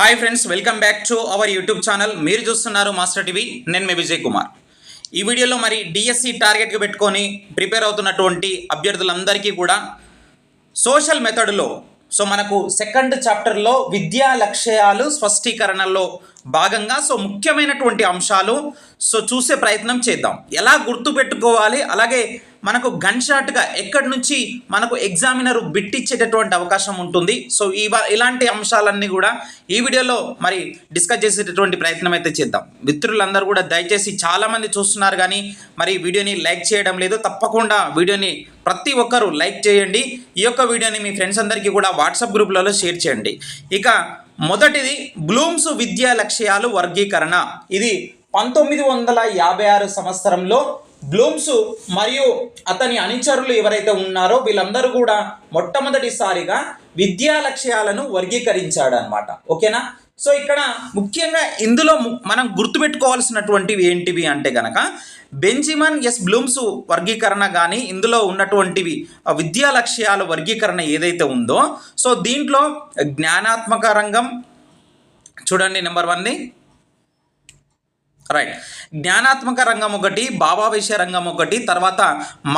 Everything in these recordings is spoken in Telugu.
Hi friends welcome back to our YouTube channel మీరు చూస్తున్నారు మాస్టర్ టీవీ నేను మీ విజయ్ కుమార్. ఈ వీడియోలో మరి డిఎస్సి టార్గెట్గా పెట్టుకొని ప్రిపేర్ అవుతున్నటువంటి అభ్యర్థులందరికీ కూడా సోషల్ మెథడ్లో సో మనకు సెకండ్ చాప్టర్లో విద్యా లక్ష్యాలు స్పష్టీకరణలో భాగంగా సో ముఖ్యమైనటువంటి అంశాలు సో చూసే ప్రయత్నం చేద్దాం. ఎలా గుర్తుపెట్టుకోవాలి? అలాగే మనకు గన్ షాట్గా ఎక్కడి నుంచి మనకు ఎగ్జామినర్ బిట్టిచ్చేటటువంటి అవకాశం ఉంటుంది. సో ఈ ఇలాంటి అంశాలన్నీ కూడా ఈ వీడియోలో మరి డిస్కస్ చేసేటటువంటి ప్రయత్నం అయితే చేద్దాం. మిత్రులందరూ కూడా దయచేసి చాలామంది చూస్తున్నారు కానీ మరి వీడియోని లైక్ చేయడం లేదు. తప్పకుండా వీడియోని ప్రతి ఒక్కరూ లైక్ చేయండి. ఈ యొక్క వీడియోని మీ ఫ్రెండ్స్ అందరికీ కూడా వాట్సాప్ గ్రూప్లలో షేర్ చేయండి. ఇక మొదటిది బ్లూమ్స్ విద్యా లక్ష్యాలు వర్గీకరణ. ఇది పంతొమ్మిది వందల యాభై ఆరు సంవత్సరంలో బ్లూమ్స్ మరియు అతని అనుచరులు ఎవరైతే ఉన్నారో వీళ్ళందరూ కూడా మొట్టమొదటిసారిగా విద్యా లక్ష్యాలను వర్గీకరించాడు అనమాట ఓకేనా? సో ఇక్కడ ముఖ్యంగా ఇందులో మనం గుర్తుపెట్టుకోవాల్సినటువంటివి ఏంటివి అంటే గనక బెంజిమన్ ఎస్ బ్లూమ్స్ వర్గీకరణ కానీ ఇందులో ఉన్నటువంటివి ఆ విద్యా లక్ష్యాల వర్గీకరణ ఏదైతే ఉందో సో దీంట్లో జ్ఞానాత్మక రంగం చూడండి నెంబర్ వన్ది రైట్ జ్ఞానాత్మక రంగం ఒకటి భావావేశ రంగం ఒకటి తర్వాత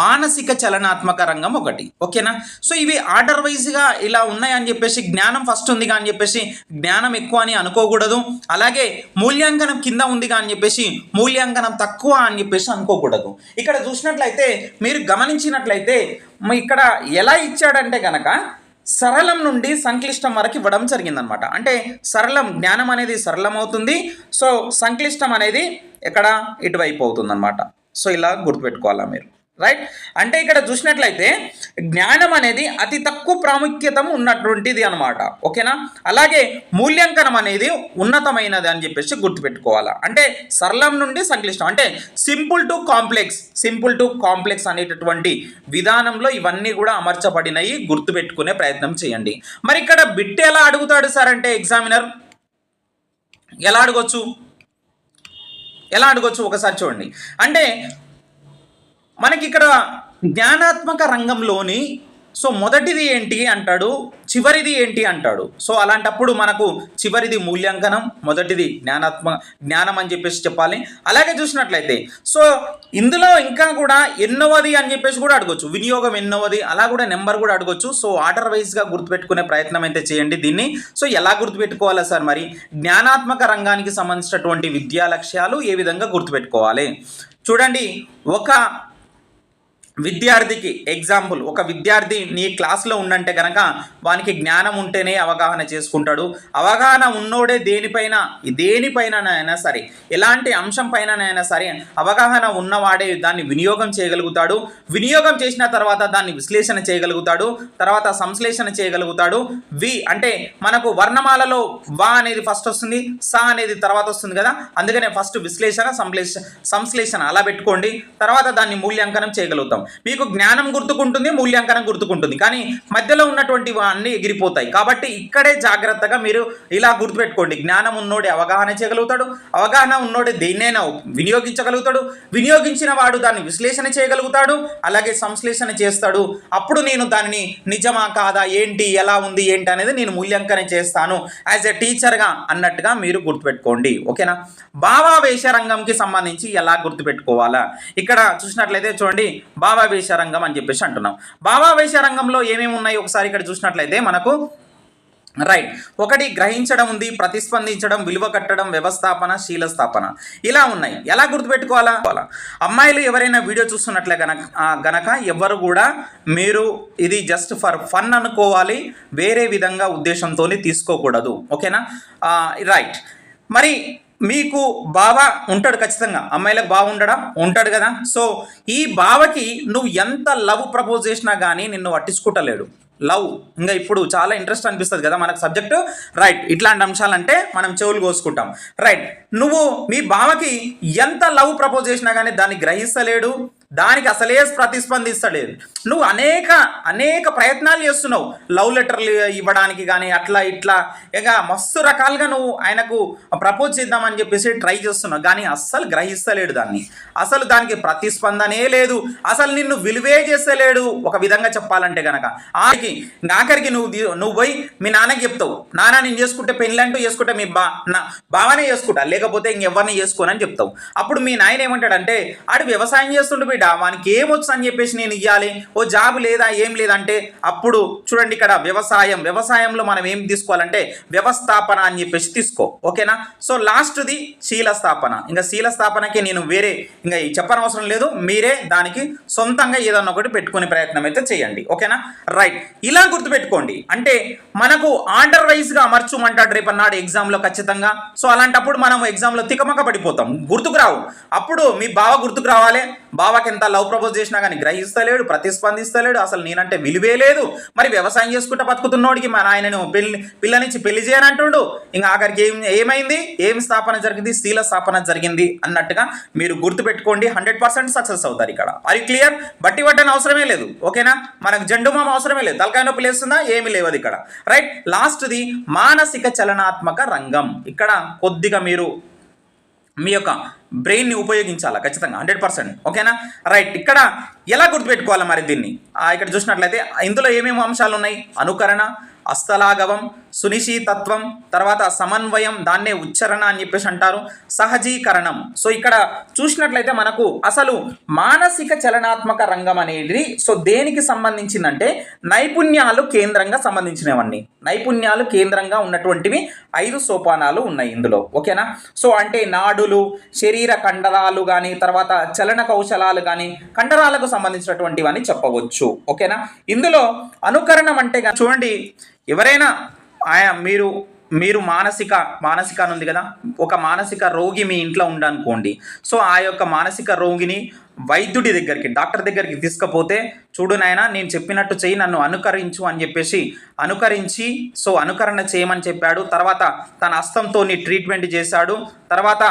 మానసిక చలనాత్మక రంగం ఒకటి. ఓకేనా సో ఇవి ఆర్డర్ వైజ్గా ఇలా ఉన్నాయని చెప్పేసి జ్ఞానం ఫస్ట్ ఉంది అని చెప్పేసి జ్ఞానం ఎక్కువ అని అనుకోకూడదు. అలాగే మూల్యాంకనం కింద ఉంది అని చెప్పేసి మూల్యాంకనం తక్కువ అని చెప్పేసి అనుకోకూడదు. ఇక్కడ చూసినట్లయితే మీరు గమనించినట్లయితే ఇక్కడ ఎలా ఇచ్చాడంటే కనుక సరళం నుండి సంక్లిష్టం వరకు ఇవ్వడం జరిగిందనమాట అంటే సరళం జ్ఞానం అనేది సరళం అవుతుంది సో సంక్లిష్టం అనేది ఎక్కడ? ఇటువైపు అవుతుందన్నమాట. సో ఇలా గుర్తుపెట్టుకోవాలా మీరు? రైట్ అంటే ఇక్కడ చూసినట్లయితే జ్ఞానం అనేది అతి తక్కువ ప్రాముఖ్యత ఉన్నటువంటిది అనమాట ఓకేనా? అలాగే మూల్యాంకనం అనేది ఉన్నతమైనది అని చెప్పేసి గుర్తుపెట్టుకోవాలా. అంటే సరళం నుండి సంక్లిష్టం. అంటే simple to complex simple to complex అనేటటువంటి విధానంలో ఇవన్నీ కూడా అమర్చబడినవి గుర్తుపెట్టుకునే ప్రయత్నం చేయండి. మరి ఇక్కడ బిట్ ఎలా అడుగుతాడు సార్ అంటే ఎగ్జామినర్ ఎలా అడగొచ్చు? ఎలా అడగొచ్చు? ఒకసారి చూడండి. అంటే మనకి ఇక్కడ జ్ఞానాత్మక రంగంలోని సో మొదటిది ఏంటి అంటాడు చివరిది ఏంటి అంటాడు. సో అలాంటప్పుడు మనకు చివరిది మూల్యాంకనం మొదటిది జ్ఞానాత్మక జ్ఞానం అని చెప్పేసి చెప్పాలి. అలాగే చూసినట్లయితే సో ఇందులో ఇంకా కూడా ఎన్నోవది అని చెప్పేసి కూడా అడగొచ్చు. వినియోగం ఎన్నోవది అలా కూడా నెంబర్ కూడా అడగొచ్చు. సో ఆర్డర్ వైజ్గా గుర్తుపెట్టుకునే ప్రయత్నం అయితే చేయండి దీన్ని. సో ఎలా గుర్తుపెట్టుకోవాలా సార్ మరి? జ్ఞానాత్మక రంగానికి సంబంధించినటువంటి విద్యా లక్ష్యాలు ఏ విధంగా గుర్తుపెట్టుకోవాలి? చూడండి ఒక విద్యార్థికి ఎగ్జాంపుల్ ఒక విద్యార్థి నీ క్లాస్లో ఉండంటే కనుక వానికి జ్ఞానం ఉంటేనే అవగాహన చేసుకుంటాడు. అవగాహన ఉన్నోడే దేనిపైన దేనిపైననైనా సరే ఎలాంటి అంశం పైననైనా సరే అవగాహన ఉన్నవాడే దాన్ని వినియోగం చేయగలుగుతాడు. వినియోగం చేసిన తర్వాత దాన్ని విశ్లేషణ చేయగలుగుతాడు. తర్వాత సంశ్లేషణ చేయగలుగుతాడు. వి అంటే మనకు వర్ణమాలలో వా అనేది ఫస్ట్ వస్తుంది సా అనేది తర్వాత వస్తుంది కదా? అందుకనే ఫస్ట్ విశ్లేషణ సంశ్లేష సంశ్లేషణ అలా పెట్టుకోండి. తర్వాత దాన్ని మూల్యాంకనం చేయగలుగుతాం. మీకు జ్ఞానం గుర్తుకుంటుంది మూల్యాంకనం గుర్తుకుంటుంది. కానీ మధ్యలో ఉన్నటువంటి అన్నీ ఎగిరిపోతాయి. కాబట్టి ఇక్కడే జాగ్రత్తగా మీరు ఇలా గుర్తుపెట్టుకోండి. జ్ఞానం ఉన్నోడే అవగాహన చేయగలుగుతాడు. అవగాహన ఉన్నోడే దేన్నైనా వినియోగించగలుగుతాడు. వినియోగించిన వాడు దాన్ని విశ్లేషణ చేయగలుగుతాడు. అలాగే సంశ్లేషణ చేస్తాడు. అప్పుడు నేను దానిని నిజమా కాదా ఏంటి ఎలా ఉంది ఏంటి అనేది నేను మూల్యాంకనం చేస్తాను. యాజ్ ఎ టీచర్గా అన్నట్టుగా మీరు గుర్తుపెట్టుకోండి. ఓకేనా? భావావేశ రంగంకి సంబంధించి ఎలా గుర్తుపెట్టుకోవాలా? ఇక్కడ చూసినట్లయితే చూడండి. భావ భావావేశ రంగం అని చెప్పేసి అంటున్నాం. భావావేశ రంగంలో ఏమేమి ఉన్నాయి? ఒకసారి ఇక్కడ చూసినట్లయితే మనకు రైట్. ఒకటి గ్రహించడం ఉంది ప్రతిస్పందించడం విలువ కట్టడం వ్యవస్థాపన శీలస్థాపన. ఇలా ఉన్నాయి. ఎలా గుర్తుపెట్టుకోవాలా? అమ్మాయిలు ఎవరైనా వీడియో చూస్తున్నట్లే గనక గనక ఎవరు కూడా మీరు ఇది జస్ట్ ఫర్ ఫన్ అనుకోవాలి. వేరే విధంగా ఉద్దేశంతో తీసుకోకూడదు. ఓకేనా? రైట్. మరి మీకు బావ ఉంటాడు ఖచ్చితంగా. అమ్మాయిలకు బావ ఉండడా? ఉంటాడు కదా. సో ఈ బావకి నువ్వు ఎంత లవ్ ప్రపోజ్ చేసినా కానీ నిన్ను పట్టించుకుంటలేడు. లవ్. ఇంకా ఇప్పుడు చాలా ఇంట్రెస్ట్ అనిపిస్తుంది కదా మనకు సబ్జెక్టు. రైట్. ఇట్లాంటి అంశాలంటే మనం చెవులు కోసుకుంటాం. రైట్. నువ్వు మీ బావకి ఎంత లవ్ ప్రపోజ్ చేసినా కానీ దాన్ని గ్రహిస్తలేడు. దానికి అసలే ప్రతిస్పందిస్తలేదు. నువ్వు అనేక అనేక ప్రయత్నాలు చేస్తున్నావు. లవ్ లెటర్లు ఇవ్వడానికి కానీ అట్లా ఇట్లా. ఇక మస్తు రకాలుగా నువ్వు ఆయనకు ప్రపోజ్ చేద్దామని చెప్పేసి ట్రై చేస్తున్నావు. కానీ అస్సలు గ్రహిస్తలేడు దాన్ని. అసలు దానికి ప్రతిస్పందనే లేదు. అసలు నిన్ను విలువే చేస్తలేడు. ఒక విధంగా చెప్పాలంటే గనక. ఆఖరికి ఆఖరికి నువ్వు నువ్వు పోయి మీ నాన్నకి చెప్తావు. నాన్న నేను చేసుకుంటే పెళ్ళంటూ చేసుకుంటే మీ బా నా బావనే చేసుకుంటా. లేకపోతే ఇంకెవరిని చేసుకోనని చెప్తావు. అప్పుడు మీ నాయన ఏమంటాడంటే ఆడు వ్యవసాయం చేస్తుండే బిడ్డ వానికి ఏమొచ్చు అని చెప్పేసి నేను ఇవ్వాలి ఓ జాబ్ లేదా? ఏం లేదంటే అప్పుడు చూడండి ఇక్కడ వ్యవసాయం. వ్యవసాయంలో మనం ఏం తీసుకోవాలంటే వ్యవస్థాపన అని చెప్పేసి తీసుకో. ఓకేనా? సో లాస్ట్ది శీల స్థాపన ఇంకా శీల స్థాపనకి నేను వేరే ఇంకా చెప్పనవసరం లేదు. మీరే దానికి సొంతంగా ఏదన్నా ఒకటి పెట్టుకునే ప్రయత్నం అయితే చేయండి. ఓకేనా? రైట్. ఇలా గుర్తుపెట్టుకోండి. అంటే మనకు ఆర్డర్ వైజ్గా అమర్చుమంటాడు రేపు అన్నాడు ఎగ్జామ్లో ఖచ్చితంగా. సో అలాంటప్పుడు మనం ఎగ్జామ్లో తికమక పడిపోతాం. గుర్తుకు రావు. అప్పుడు మీ బావ గుర్తుకు రావాలి. బావకి ఎంత లవ్ ప్రపోజ్ చేసినా కానీ గ్రహిస్తలేడు ప్రతిస్పందిస్తలేడు. అసలు నేనంటే విలువే లేదు. మరి వ్యవసాయం చేసుకుంటా బతుకుతున్నోడికి మా ఆయనను పెళ్ళి పిల్లనిచ్చి పెళ్ళి చేయనంటుండు. ఇంకా ఆఖరికి ఏం ఏమైంది? ఏం స్థాపన జరిగింది? స్త్రీల స్థాపన జరిగింది అన్నట్టుగా మీరు గుర్తుపెట్టుకోండి. హండ్రెడ్ పర్సెంట్ సక్సెస్ అవుతారు ఇక్కడ. అది క్లియర్ బట్టి పట్టని అవసరమే లేదు. ఓకేనా? మనకు జెండుమామ అవసరమే లేదు. తలకాయ నొప్పి లేస్తుందా? ఏమీ లేవదు ఇక్కడ. రైట్ లాస్ట్ది మానసిక చలనాత్మక రంగం. ఇక్కడ కొద్దిగా మీరు మీ యొక్క బ్రెయిన్ని ఉపయోగించాలా? ఖచ్చితంగా హండ్రెడ్ పర్సెంట్. ఓకేనా? రైట్ ఇక్కడ ఎలా గుర్తుపెట్టుకోవాలి మరి దీన్ని? ఇక్కడ చూసినట్లయితే ఇందులో ఏమేమి అంశాలు ఉన్నాయి అనుకరణ హస్తలాఘవం సునిశీతత్వం తర్వాత సమన్వయం దాన్నే ఉచ్చరణ అని చెప్పేసి అంటారు సహజీకరణం. సో ఇక్కడ చూసినట్లయితే మనకు అసలు మానసిక చలనాత్మక రంగం అనేది సో దేనికి సంబంధించిందంటే నైపుణ్యాలు కేంద్రంగా సంబంధించినవన్నీ. నైపుణ్యాలు కేంద్రంగా ఉన్నటువంటివి ఐదు సోపానాలు ఉన్నాయి ఇందులో. ఓకేనా? సో అంటే నాడులు శరీర కండరాలు కానీ తర్వాత చలన కౌశలాలు కానీ కండరాలకు సంబంధించినటువంటివని చెప్పవచ్చు. ఓకేనా? ఇందులో అనుకరణం అంటే చూడండి ఎవరైనా ఆయా మీరు మీరు మానసిక మానసిక అని ఉంది కదా ఒక మానసిక రోగి మీ ఇంట్లో ఉండనుకోండి సో ఆ యొక్క మానసిక రోగిని వైద్యుడి దగ్గరికి డాక్టర్ దగ్గరికి తీసుకపోతే చూడు నాయన నేను చెప్పినట్టు చెయ్యి నన్ను అనుకరించు అని చెప్పేసి అనుకరించి సో అనుకరణ చేయమని చెప్పాడు. తర్వాత తన హస్తంతో ట్రీట్మెంట్ చేశాడు. తర్వాత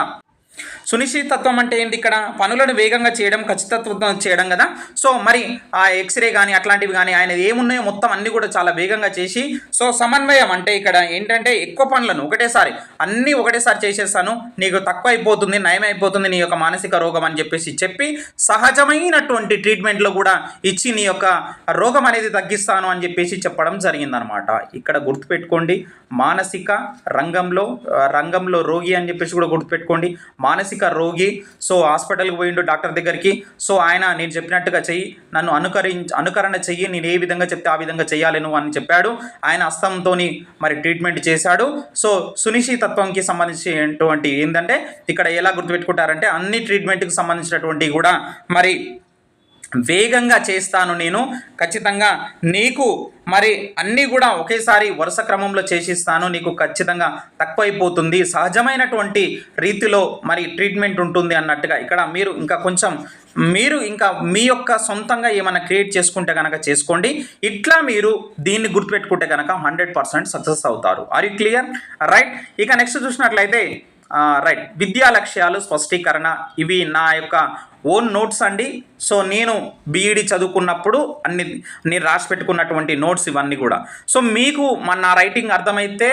సునిశ్చితత్వం అంటే ఏంటి ఇక్కడ? పనులను వేగంగా చేయడం ఖచ్చితత్వం చేయడం కదా? సో మరి ఆ ఎక్స్రే కానీ అట్లాంటివి కానీ ఆయన ఏమున్నాయో మొత్తం అన్ని కూడా చాలా వేగంగా చేసి సో సమన్వయం అంటే ఇక్కడ ఏంటంటే ఎక్కువ పనులను ఒకటేసారి అన్నీ ఒకటేసారి చేసేస్తాను నీకు తక్కువ అయిపోతుంది నయం అయిపోతుంది నీ యొక్క మానసిక రోగం అని చెప్పేసి చెప్పి సహజమైనటువంటి ట్రీట్మెంట్లో కూడా ఇచ్చి నీ యొక్క రోగం అనేది తగ్గిస్తాను అని చెప్పేసి చెప్పడం జరిగిందనమాట. ఇక్కడ గుర్తుపెట్టుకోండి మానసిక రంగంలో రంగంలో రోగి అని చెప్పేసి కూడా గుర్తుపెట్టుకోండి మానసిక రోగి. సో హాస్పిటల్కి పోయిండు డాక్టర్ దగ్గరికి. సో ఆయన నేను చెప్పినట్టుగా చెయ్యి నన్ను అనుకరి అనుకరణ చెయ్యి నేను ఏ విధంగా చెప్తే ఆ విధంగా చెయ్యాలి నువ్వు అని చెప్పాడు. ఆయన హస్తంతో మరి ట్రీట్మెంట్ చేశాడు. సో సునిశ్చితత్వంకి సంబంధించినటువంటి ఏంటంటే ఇక్కడ ఎలా గుర్తుపెట్టుకుంటారంటే అన్ని ట్రీట్మెంట్కి సంబంధించినటువంటి కూడా మరి వేగంగా చేస్తాను నేను. ఖచ్చితంగా నీకు మరి అన్నీ కూడా ఒకేసారి వరుస క్రమంలో చేసిస్తాను. నీకు ఖచ్చితంగా తక్కువైపోతుంది. సహజమైనటువంటి రీతిలో మరి ట్రీట్మెంట్ ఉంటుంది అన్నట్టుగా ఇక్కడ మీరు ఇంకా కొంచెం మీరు ఇంకా మీ యొక్క సొంతంగా ఏమైనా క్రియేట్ చేసుకుంటే కనుక చేసుకోండి. ఇట్లా మీరు దీన్ని గుర్తుపెట్టుకుంటే కనుక హండ్రెడ్ పర్సెంట్ సక్సెస్ అవుతారు. ఆర్ యూ క్లియర్ రైట్ ఇక నెక్స్ట్ చూసినట్లయితే రైట్ విద్యా లక్ష్యాలు స్పష్టీకరణ ఇవి నా యొక్క ఓన్ నోట్స్ అండి. సో నేను బీఈడి చదువుకున్నప్పుడు అన్ని నేను రాసి పెట్టుకున్నటువంటి నోట్స్ ఇవన్నీ కూడా. సో మీకు మన నా రైటింగ్ అర్థమైతే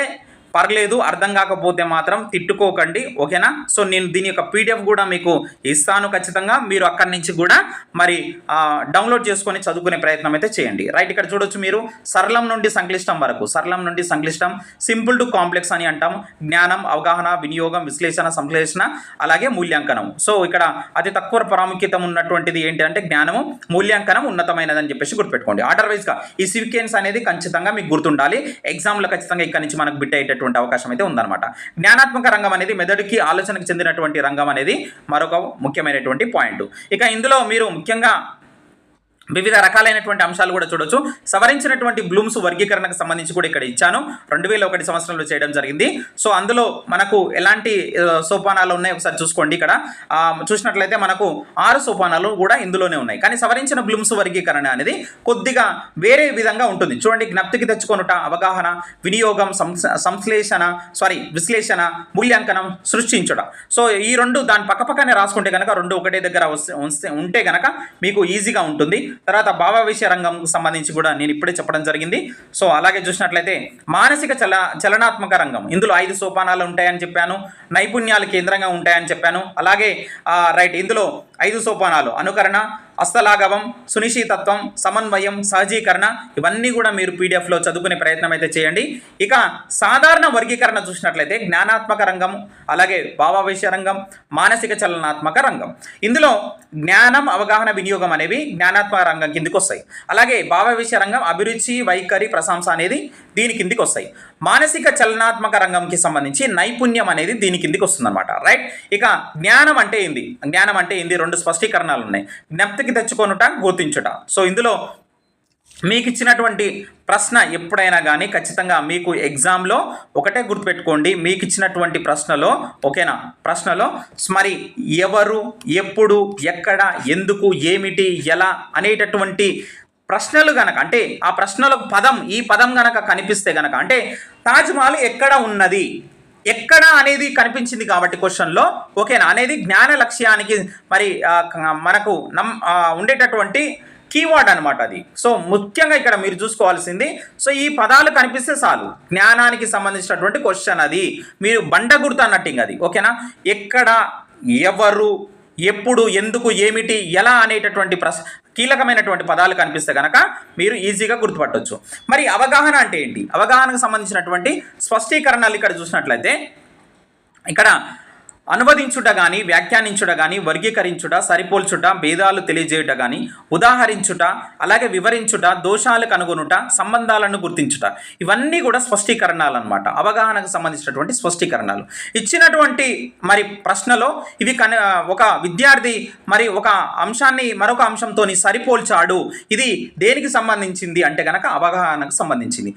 పర్లేదు అర్థం కాకపోతే మాత్రం తిట్టుకోకండి ఓకేనా? సో నేను దీని యొక్క పీడిఎఫ్ కూడా మీకు ఇస్తాను ఖచ్చితంగా. మీరు అక్కడి నుంచి కూడా మరి డౌన్లోడ్ చేసుకొని చదువుకునే ప్రయత్నం అయితే చేయండి. రైట్ ఇక్కడ చూడొచ్చు మీరు సరళం నుండి సంక్లిష్టం వరకు సరళం నుండి సంక్లిష్టం సింపుల్ టు కాంప్లెక్స్ అని అంటాం. జ్ఞానం అవగాహన వినియోగం విశ్లేషణ సంశ్లేషణ అలాగే మూల్యాంకనం. సో ఇక్కడ అతి తక్కువ ప్రాముఖ్యత ఉన్నటువంటిది ఏంటి అంటే జ్ఞానము మూల్యాంకనం ఉన్నతమైనదని చెప్పేసి గుర్తుపెట్టుకోండి. ఆర్డర్ వైజ్గా ఈ సీక్వెన్స్ అనేది ఖచ్చితంగా మీకు గుర్తుండాలి. ఎగ్జామ్లో ఖచ్చితంగా ఇక్కడ నుంచి మనకు బిట్ అయ్యేటటువంటి అవకాశం అయితే ఉందన్నమాట. జ్ఞానాత్మక రంగం అనేది మెదడుకి ఆలోచనకు చెందినటువంటి రంగం అనేది మరొక ముఖ్యమైనటువంటి పాయింట్. ఇక ఇందులో మీరు ముఖ్యంగా వివిధ రకాలైనటువంటి అంశాలు కూడా చూడొచ్చు. సవరించినటువంటి బ్లూమ్స్ వర్గీకరణకు సంబంధించి కూడా ఇక్కడ ఇచ్చాను. రెండు వేల ఒకటి సంవత్సరంలో చేయడం జరిగింది. సో అందులో మనకు ఎలాంటి సోపానాలు ఉన్నాయి ఒకసారి చూసుకోండి ఇక్కడ. చూసినట్లయితే మనకు ఆరు సోపానాలు కూడా ఇందులోనే ఉన్నాయి. కానీ సవరించిన బ్లూమ్స్ వర్గీకరణ అనేది కొద్దిగా వేరే విధంగా ఉంటుంది. చూడండి జ్ఞప్తికి తెచ్చుకొనుట అవగాహన వినియోగం సంస్- సంశ్లేషణ సారీ విశ్లేషణ మూల్యాంకనం సృష్టించుట. సో ఈ రెండు దాని పక్కపక్కనే రాసుకుంటే కనుక రెండు ఒకటే దగ్గర వస్తే- ఉంటే కనుక మీకు ఈజీగా ఉంటుంది. తర్వాత భావావిషయ రంగంకు సంబంధించి కూడా నేను ఇప్పుడే చెప్పడం జరిగింది. సో అలాగే చూసినట్లయితే మానసిక చల చలనాత్మక రంగం. ఇందులో ఐదు సోపానాలు ఉంటాయని చెప్పాను. నైపుణ్యాలు కేంద్రంగా ఉంటాయని చెప్పాను. అలాగే రైట్ ఇందులో ఐదు సోపానాలు. అనుకరణ హస్తలాఘవం సునిశ్చితత్వం సమన్వయం సహజీకరణ ఇవన్నీ కూడా మీరు పీడిఎఫ్లో చదువుకునే ప్రయత్నం అయితే చేయండి. ఇక సాధారణ వర్గీకరణ చూసినట్లయితే జ్ఞానాత్మక రంగం అలాగే భావావేశ రంగం మానసిక చలనాత్మక రంగం. ఇందులో జ్ఞానం అవగాహన వినియోగం అనేవి జ్ఞానాత్మక రంగం కిందికి వస్తాయి అలాగే భావావేశ రంగం అభిరుచి వైఖరి ప్రశంస అనేది దీని కిందికి వస్తాయి మానసిక చలనాత్మక రంగంకి సంబంధించి నైపుణ్యం అనేది దీని కిందికి వస్తుంది అనమాట రైట్ ఇక జ్ఞానం అంటే ఏంది? జ్ఞానం అంటే ఏంది? రెండు స్పష్టీకరణాలు ఉన్నాయి. జ్ఞప్తికి తెచ్చుకొనుట గుర్తించుట సో ఇందులో మీకు ఇచ్చినటువంటి ప్రశ్న ఎప్పుడైనా కానీ ఖచ్చితంగా మీకు ఎగ్జామ్లో ఒకటే గుర్తుపెట్టుకోండి. మీకు ఇచ్చినటువంటి ప్రశ్నలో ఓకేనా? ప్రశ్నలో మరి ఎవరు ఎప్పుడు ఎక్కడ ఎందుకు ఏమిటి ఎలా అనేటటువంటి ప్రశ్నలు గనక అంటే ఆ ప్రశ్నలకు పదం ఈ పదం గనక కనిపిస్తే గనక అంటే తాజ్మహల్ ఎక్కడ ఉన్నది? ఎక్కడ అనేది కనిపించింది కాబట్టి క్వశ్చన్లో ఓకేనా? అనేది జ్ఞాన లక్ష్యానికి మరి మనకు నమ్ ఉండేటటువంటి కీవర్డ్ అనమాట అది. సో ముఖ్యంగా ఇక్కడ మీరు చూసుకోవాల్సింది సో ఈ పదాలు కనిపిస్తే చాలు. జ్ఞానానికి సంబంధించినటువంటి క్వశ్చన్ అది. మీరు బండ గుర్తు అన్నట్టు అది ఓకేనా? ఎక్కడ ఎవరు ఎప్పుడు ఎందుకు ఏమిటి ఎలా అనేటటువంటి ప్రశ్ కీలకమైనటువంటి పదాలు కనిపిస్తే కనుక మీరు ఈజీగా గుర్తుపట్టొచ్చు. మరి అవగాహన అంటే ఏంటి? అవగాహనకు సంబంధించినటువంటి స్పష్టీకరణలు ఇక్కడ చూసినట్లయితే ఇక్కడ అనువదించుట కానీ వ్యాఖ్యానించుట కానీ వర్గీకరించుట సరిపోల్చుట భేదాలు తెలియజేయుట కానీ ఉదాహరించుట అలాగే వివరించుట దోషాలు కనుగొనుట సంబంధాలను గుర్తించుట. ఇవన్నీ కూడా స్పష్టీకరణాలు అనమాట అవగాహనకు సంబంధించినటువంటి స్పష్టీకరణాలు. ఇచ్చినటువంటి మరి ప్రశ్నలో ఇవి కన ఒక విద్యార్థి మరి ఒక అంశాన్ని మరొక అంశంతో సరిపోల్చాడు. ఇది దేనికి సంబంధించింది? అంటే కనుక అవగాహనకు సంబంధించింది.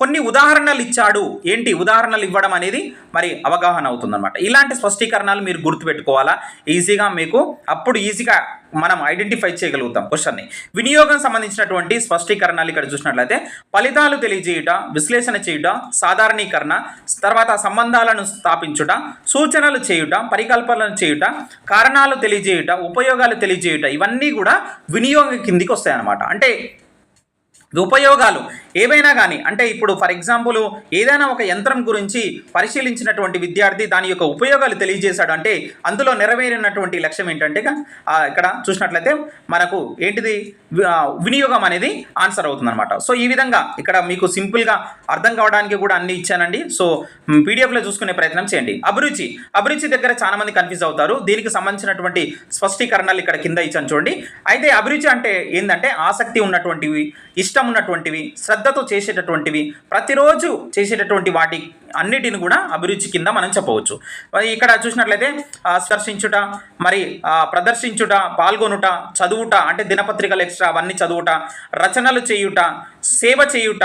కొన్ని ఉదాహరణలు ఇచ్చాడు. ఏంటి ఉదాహరణలు ఇవ్వడం అనేది? మరి అవగాహన అవుతుందన్నమాట. ఇలాంటి స్పష్టీకరణలు మీరు గుర్తుపెట్టుకోవాలా? ఈజీగా మీకు అప్పుడు ఈజీగా మనం ఐడెంటిఫై చేయగలుగుతాం క్వశ్చన్ని. వినియోగం సంబంధించినటువంటి స్పష్టీకరణలు ఇక్కడ చూసినట్లయితే ఫలితాలు తెలియజేయుట విశ్లేషణ చేయుట సాధారణీకరణ తర్వాత సంబంధాలను స్థాపించుట సూచనలు చేయుట పరికల్పనలు చేయుట కారణాలు తెలియజేయుట ఉపయోగాలు తెలియజేయుట ఇవన్నీ కూడా వినియోగం కిందికి వస్తాయన్నమాట. అంటే ఉపయోగాలు ఏవైనా కానీ అంటే ఇప్పుడు ఫర్ ఎగ్జాంపుల్ ఏదైనా ఒక యంత్రం గురించి పరిశీలించినటువంటి విద్యార్థి దాని యొక్క ఉపయోగాలు తెలియజేశాడు అంటే అందులో నెరవేరినటువంటి లక్ష్యం ఏంటంటే ఇక్కడ చూసినట్లయితే మనకు ఏంటిది? వినియోగం అనేది ఆన్సర్ అవుతుందనమాట సో ఈ విధంగా ఇక్కడ మీకు సింపుల్గా అర్థం కావడానికి కూడా అన్ని ఇచ్చానండి. సో పీడిఎఫ్లో చూసుకునే ప్రయత్నం చేయండి. అభిరుచి. అభిరుచి దగ్గర చాలామంది కన్ఫ్యూజ్ అవుతారు. దీనికి సంబంధించినటువంటి స్పష్టీకరణలు ఇక్కడ కింద ఇచ్చాను చూడండి. అయితే అభిరుచి అంటే ఏంటంటే ఆసక్తి ఉన్నటువంటివి ఇష్టం ఉన్నటువంటివి శ్రద్ధతో చేసేటటువంటివి ప్రతిరోజు చేసేటటువంటి వాటి అన్నిటిని కూడా అభిరుచి కింద మనం చెప్పవచ్చు. మరి ఇక్కడ చూసినట్లయితే స్పర్శించుట మరి ప్రదర్శించుట పాల్గొనుట చదువుట అంటే దినపత్రికలు ఎక్స్ట్రా అవన్నీ చదువుట రచనలు చేయుట సేవ చేయుట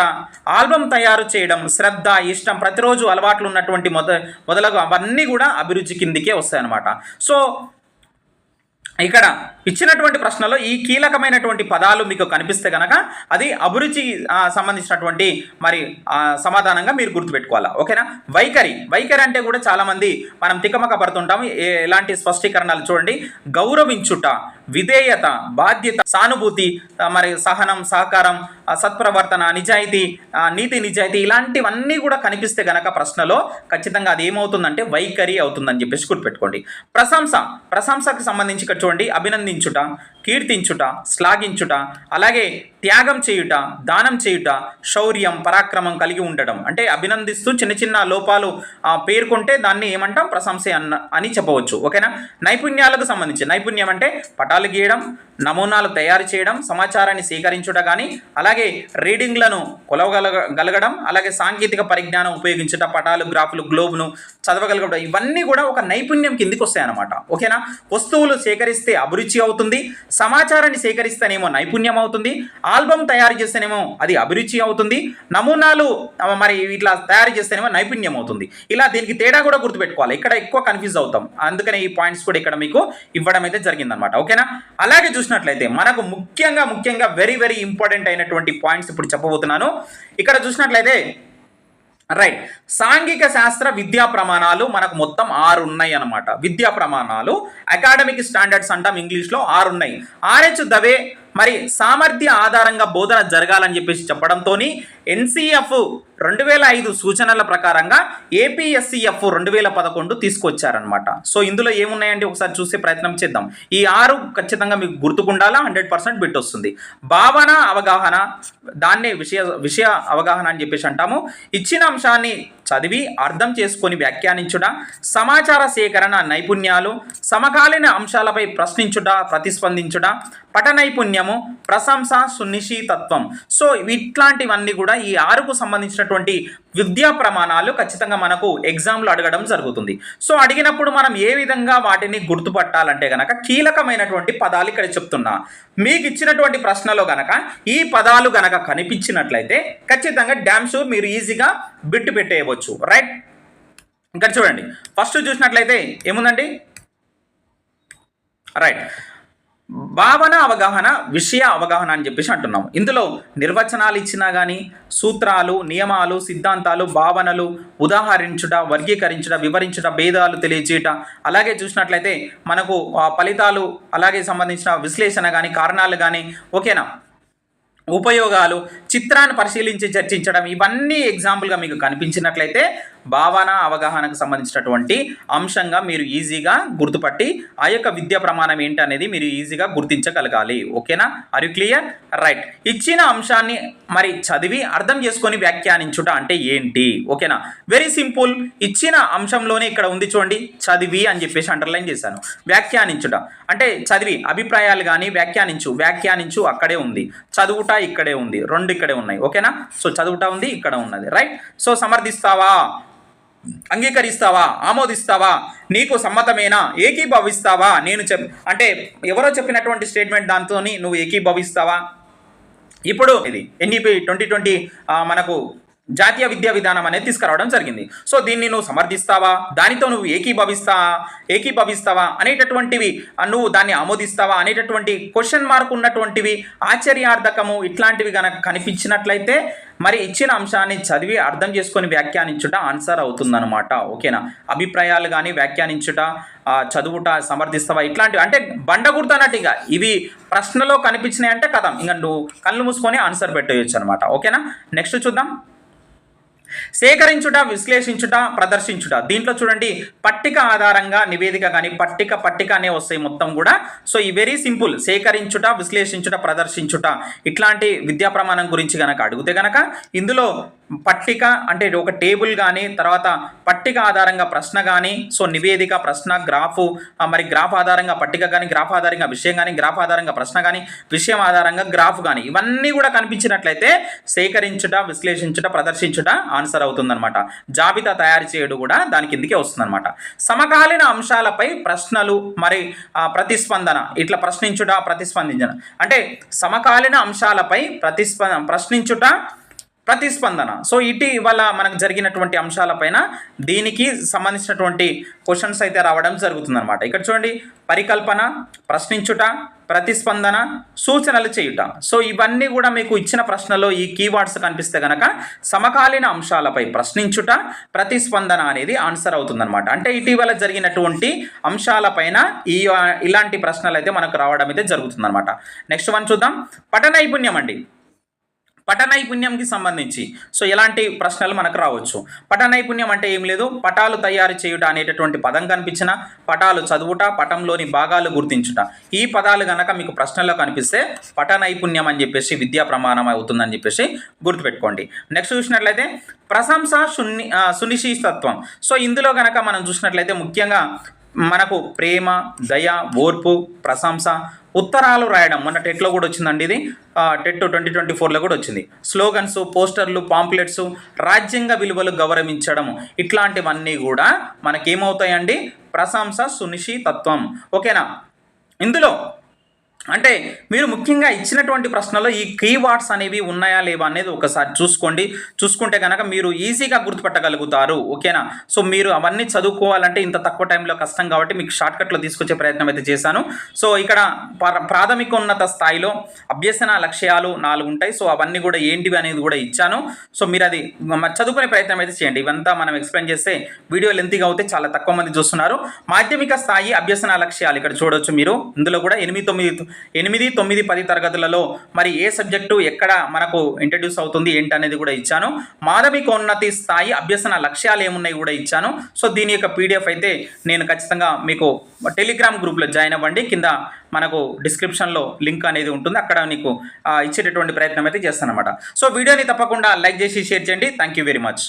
ఆల్బమ్ తయారు చేయడం శ్రద్ధ ఇష్టం ప్రతిరోజు అలవాట్లు ఉన్నటువంటి మొద మొదలగు అవన్నీ కూడా అభిరుచి కిందికే వస్తాయి అన్నమాట సో ఇక్కడ ఇచ్చినటువంటి ప్రశ్నలో ఈ కీలకమైనటువంటి పదాలు మీకు కనిపిస్తే గనక అది అభిరుచి సంబంధించినటువంటి మరి సమాధానంగా మీరు గుర్తుపెట్టుకోవాలా? ఓకేనా? వైఖరి. వైఖరి అంటే కూడా చాలామంది మనం తికమక పడుతుంటాం ఎలాంటి స్పష్టీకరణలు చూడండి. గౌరవించుట విధేయత బాధ్యత సానుభూతి మరి సహనం సహకారం సత్ప్రవర్తన నిజాయితీ నీతి నిజాయితీ ఇలాంటివన్నీ కూడా కనిపిస్తే గనక ప్రశ్నలో ఖచ్చితంగా అది ఏమవుతుందంటే వైఖరి అవుతుందని చెప్పేసి గుర్తుపెట్టుకోండి. ప్రశంస. ప్రశంసకు సంబంధించి చూడండి. చూడండి అభినందించుట కీర్తించుట శ్లాఘించుట అలాగే త్యాగం చేయుట దానం చేయుట శౌర్యం పరాక్రమం కలిగి ఉండటం. అంటే అభినందిస్తూ చిన్న చిన్న లోపాలు ఆ, పేర్కొంటే దాన్ని ఏమంటాం? ప్రశంస అన్న అని చెప్పవచ్చు. ఓకేనా? నైపుణ్యాలకు సంబంధించి. నైపుణ్యం అంటే పటాలు గీయడం నమూనాలు తయారు చేయడం సమాచారాన్ని సేకరించుట కానీ అలాగే రీడింగ్లను కొలవగల గలగడం అలాగే సాంకేతిక పరిజ్ఞానం ఉపయోగించుట పటాలు గ్రాఫ్లు గ్లోబ్ను చదవగలగడం ఇవన్నీ కూడా ఒక నైపుణ్యం కిందికి వస్తాయన్నమాట ఓకేనా? వస్తువులు సేకరిస్తే అభిరుచి అవుతుంది సమాచారాన్ని సేకరిస్తేనేమో నైపుణ్యం అవుతుంది ఆల్బమ్ తయారు చేస్తేనేమో అది అభిరుచి అవుతుంది నమూనాలు మరి ఇట్లా తయారు చేస్తేనేమో నైపుణ్యం అవుతుంది. ఇలా దీనికి తేడా కూడా గుర్తుపెట్టుకోవాలి. ఇక్కడ ఎక్కువ కన్ఫ్యూజ్ అవుతాం. అందుకనే ఈ పాయింట్స్ కూడా ఇక్కడ మీకు ఇవ్వడం అయితే జరిగిందనమాట ఓకేనా అలాగే చూసినట్లయితే మనకు ముఖ్యంగా ముఖ్యంగా వెరీ వెరీ ఇంపార్టెంట్ అయినటువంటి పాయింట్స్ ఇప్పుడు చెప్పబోతున్నాను. ఇక్కడ చూసినట్లయితే రైట్ సాంఘిక శాస్త్ర విద్యా ప్రమాణాలు మనకు మొత్తం ఆరు ఉన్నాయి అన్నమాట. విద్యా ప్రమాణాలు అకాడమిక్ స్టాండర్డ్స్ అంటాం ఇంగ్లీష్లో ఆరు ఉన్నాయి ఆర్హెచ్ దవే మరి సామర్థ్య ఆధారంగా బోధన జరగాలని చెప్పేసి చెప్పడంతో ఎన్సీఎఫ్ రెండు వేల ఐదు సూచనల ప్రకారంగా ఏపీఎస్సీఎఫ్ రెండు వేల పదకొండు తీసుకొచ్చారనమాట సో ఇందులో ఏమున్నాయండి? ఒకసారి చూసే ప్రయత్నం చేద్దాం. ఈ ఆరు ఖచ్చితంగా మీకు గుర్తుకుండాలా? హండ్రెడ్ పర్సెంట్ బిట్ వస్తుంది భావన అవగాహన దాన్నే విషయ విషయ అవగాహన అని చెప్పేసి అంటాము. ఇచ్చిన అంశాన్ని చదివి అర్థం చేసుకొని వ్యాఖ్యానించుట సమాచార సేకరణ నైపుణ్యాలు సమకాలీన అంశాలపై ప్రశ్నించుట ప్రతిస్పందించుట పట నైపుణ్యము ప్రశంస సునిశ్చితత్వం సో ఇట్లాంటివన్నీ కూడా ఈ ఆరుకు సంబంధించినటువంటి విద్యా ప్రమాణాలు ఖచ్చితంగా మనకు ఎగ్జామ్లో అడగడం జరుగుతుంది. సో అడిగినప్పుడు మనం ఏ విధంగా వాటిని గుర్తుపట్టాలంటే గనక కీలకమైనటువంటి పదాలు ఇక్కడ చెప్తున్నా. మీకు ఇచ్చినటువంటి ప్రశ్నలో గనక ఈ పదాలు గనక కనిపించినట్లయితే ఖచ్చితంగా డ్యామ్ షూర్ మీరు ఈజీగా బిట్టు పెట్టేయవచ్చు. రైట్ ఇక్కడ చూడండి. ఫస్ట్ చూసినట్లయితే ఏముందండి? రైట్ భావన అవగాహన విషయ అవగాహన అని చెప్పేసి అంటున్నాం ఇందులో నిర్వచనాలు ఇచ్చినా కానీ సూత్రాలు నియమాలు సిద్ధాంతాలు భావనలు ఉదాహరించుట వర్గీకరించుట వివరించుట భేదాలు తెలియచేయట. అలాగే చూసినట్లయితే మనకు ఫలితాలు అలాగే సంబంధించిన విశ్లేషణ కానీ కారణాలు కానీ ఓకేనా? ఉపయోగాలు చిత్రాన్ని పరిశీలించి చర్చించడం ఇవన్నీ ఎగ్జాంపుల్గా మీకు కనిపించినట్లయితే భావన అవగాహనకు సంబంధించినటువంటి అంశంగా మీరు ఈజీగా గుర్తుపట్టి ఆ యొక్క విద్యా ప్రమాణం ఏంటి అనేది మీరు ఈజీగా గుర్తించగలగాలి. ఓకేనా? ఆర్ యు క్లియర్ రైట్ ఇచ్చిన అంశాన్ని మరి చదివి అర్థం చేసుకొని వ్యాఖ్యానించుట అంటే ఏంటి? ఓకేనా? వెరీ సింపుల్ ఇచ్చిన అంశంలోనే ఇక్కడ ఉంది చూడండి. చదివి అని చెప్పేసి అండర్లైన్ చేశాను. వ్యాఖ్యానించుట. అంటే చదివి అభిప్రాయాలు కానీ వ్యాఖ్యానించు వ్యాఖ్యానించు అక్కడే ఉంది. చదువుట ఇక్కడే ఉంది. రెండు ఇక్కడే ఉన్నాయి. ఓకేనా? సో చదువుట ఉంది ఇక్కడ ఉన్నది. రైట్ సో సమర్థిస్తావా? అంగీకరిస్తావా? ఆమోదిస్తావా? నీకు సమ్మతమేనా? ఏకీభవిస్తావా? నేను చెప్ అంటే ఎవరో చెప్పినటువంటి స్టేట్మెంట్ దాంతో నువ్వు ఏకీభవిస్తావా? ఇప్పుడు ఇది ఎన్ఈపి ట్వంటీ ట్వంటీ మనకు జాతీయ విద్యా విధానం అనేది తీసుకురావడం జరిగింది. సో దీన్ని నువ్వు సమర్థిస్తావా? దానితో నువ్వు ఏకీభవిస్తా ఏకీభవిస్తావా? అనేటటువంటివి నువ్వు దాన్ని ఆమోదిస్తావా? అనేటటువంటి క్వశ్చన్ మార్క్ ఉన్నటువంటివి ఆశ్చర్యార్థకము ఇట్లాంటివి కనుక కనిపించినట్లయితే మరి ఇచ్చిన అంశాన్ని చదివి అర్థం చేసుకొని వ్యాఖ్యానించుట ఆన్సర్ అవుతుందన్నమాట. ఓకేనా? అభిప్రాయాలు కానీ వ్యాఖ్యానించుట చదువుట సమర్థిస్తావా? ఇట్లాంటివి. అంటే బండ ఇక ఇవి ప్రశ్నలో కనిపించినాయి అంటే కథం. ఇంకా నువ్వు కళ్ళు మూసుకొని ఆన్సర్ పెట్టేయచ్చు అనమాట ఓకేనా? నెక్స్ట్ చూద్దాం. సేకరించుట విశ్లేషించుట ప్రదర్శించుట. దీంట్లో చూడండి పట్టిక ఆధారంగా నివేదిక కానీ పట్టిక పట్టిక అనే వస్తాయి మొత్తం కూడా. సో ఈ వెరీ సింపుల్ సేకరించుట విశ్లేషించుట ప్రదర్శించుట. ఇట్లాంటి విద్యా ప్రమాణం గురించి గనక అడిగితే గనక ఇందులో పట్టిక అంటే ఒక టేబుల్ కానీ తర్వాత పట్టిక ఆధారంగా ప్రశ్న కానీ సో నివేదిక ప్రశ్న గ్రాఫ్ మరి గ్రాఫ్ ఆధారంగా పట్టిక కానీ గ్రాఫ్ ఆధారంగా విషయం కానీ గ్రాఫ్ ఆధారంగా ప్రశ్న కానీ విషయం ఆధారంగా గ్రాఫ్ కానీ ఇవన్నీ కూడా కనిపించినట్లయితే సేకరించుట విశ్లేషించుట ప్రదర్శించుట ఆన్సర్ అవుతుందన్నమాట. జాబితా తయారు చేయడం కూడా దాని కిందికే వస్తుందన్నమాట. సమకాలీన అంశాలపై ప్రశ్నలు మరి ప్రతిస్పందన ఇట్లా ప్రశ్నించుట ప్రతిస్పందించడం. అంటే సమకాలీన అంశాలపై ప్రతిస్ప ప్రశ్నించుట ప్రతిస్పందన. సో ఇటీవల మనకు జరిగినటువంటి అంశాలపైన దీనికి సంబంధించినటువంటి క్వశ్చన్స్ అయితే రావడం జరుగుతుందన్నమాట. ఇక్కడ చూడండి పరికల్పన ప్రశ్నించుట ప్రతిస్పందన సూచనలు చేయుట. సో ఇవన్నీ కూడా మీకు ఇచ్చిన ప్రశ్నలో ఈ కీవర్డ్స్ కనిపిస్తే కనుక సమకాలీన అంశాలపై ప్రశ్నించుట ప్రతిస్పందన అనేది ఆన్సర్ అవుతుందన్నమాట. అంటే ఇటీవల జరిగినటువంటి అంశాలపైన ఈ ఇలాంటి ప్రశ్నలు అయితే మనకు రావడం అయితే జరుగుతుందన్నమాట. నెక్స్ట్ వన్ చూద్దాం. పట నైపుణ్యం అండి. పట నైపుణ్యంకి సంబంధించి. సో ఎలాంటి ప్రశ్నలు మనకు రావచ్చు. పట నైపుణ్యం అంటే ఏం లేదు? పటాలు తయారు చేయుట అనేటటువంటి పదం కనిపించిన పటాలు చదువుట పటంలోని భాగాలు గుర్తించుట. ఈ పదాలు గనక మీకు ప్రశ్నలో కనిపిస్తే పట నైపుణ్యం అని చెప్పేసి విద్యా ప్రమాణం అవుతుందని చెప్పేసి గుర్తుపెట్టుకోండి. నెక్స్ట్ చూసినట్లయితే ప్రశంస సున్ని ఆ, సో ఇందులో గనక మనం చూసినట్లయితే ముఖ్యంగా మనకు ప్రేమ దయ ఓర్పు ప్రశంస ఉత్తరాలు రాయడం. మన టెట్లో కూడా వచ్చిందండి ఇది. టెట్ ట్వంటీ ట్వంటీ ఫోర్లో కూడా వచ్చింది. స్లోగన్స్ పోస్టర్లు పాంప్లెట్స్ రాజ్యాంగ విలువలు గౌరవించడం. ఇట్లాంటివన్నీ కూడా మనకేమవుతాయండి? ప్రశంస సునిశ్చితత్వం ఓకేనా? ఇందులో అంటే మీరు ముఖ్యంగా ఇచ్చినటువంటి ప్రశ్నలో ఈ కీవర్డ్స్ అనేవి ఉన్నాయా లేవా అనేది ఒకసారి చూసుకోండి. చూసుకుంటే కనుక మీరు ఈజీగా గుర్తుపట్టగలుగుతారు. ఓకేనా? సో మీరు అవన్నీ చదువుకోవాలంటే ఇంత తక్కువ టైంలో కష్టం కాబట్టి మీకు షార్ట్కట్లో తీసుకొచ్చే ప్రయత్నం అయితే చేశాను. సో ఇక్కడ ప్రాథమిక ప్రాథమికోన్నత స్థాయిలో అభ్యసన లక్ష్యాలు నాలుగు ఉంటాయి. సో అవన్నీ కూడా ఏంటివి అనేది కూడా ఇచ్చాను. సో మీరు అది చదువుకునే ప్రయత్నం అయితే చేయండి. ఇవంతా మనం ఎక్స్ప్లెయిన్ చేస్తే వీడియో లెంతీగా అవుతే చాలా తక్కువ మంది చూస్తున్నారు. మాధ్యమిక స్థాయి అభ్యసన లక్ష్యాలు ఇక్కడ చూడొచ్చు మీరు. ఇందులో కూడా ఎనిమిది తొమ్మిది ఎనిమిది తొమ్మిది పది తరగతులలో మరి ఏ సబ్జెక్టు ఎక్కడ మనకు ఇంట్రడ్యూస్ అవుతుంది ఏంటి అనేది కూడా ఇచ్చాను. మాధవికోన్నతి స్థాయి అభ్యసన లక్ష్యాలు ఏమున్నాయి కూడా ఇచ్చాను. సో దీని యొక్క పీడిఎఫ్ అయితే నేను ఖచ్చితంగా మీకు టెలిగ్రామ్ గ్రూప్లో జాయిన్ అవ్వండి. కింద మనకు డిస్క్రిప్షన్లో లింక్ అనేది ఉంటుంది. అక్కడ నీకు ఇచ్చేటటువంటి ప్రయత్నం అయితే చేస్తాను అనమాట సో వీడియోని తప్పకుండా లైక్ చేసి షేర్ చేయండి. Thank you very much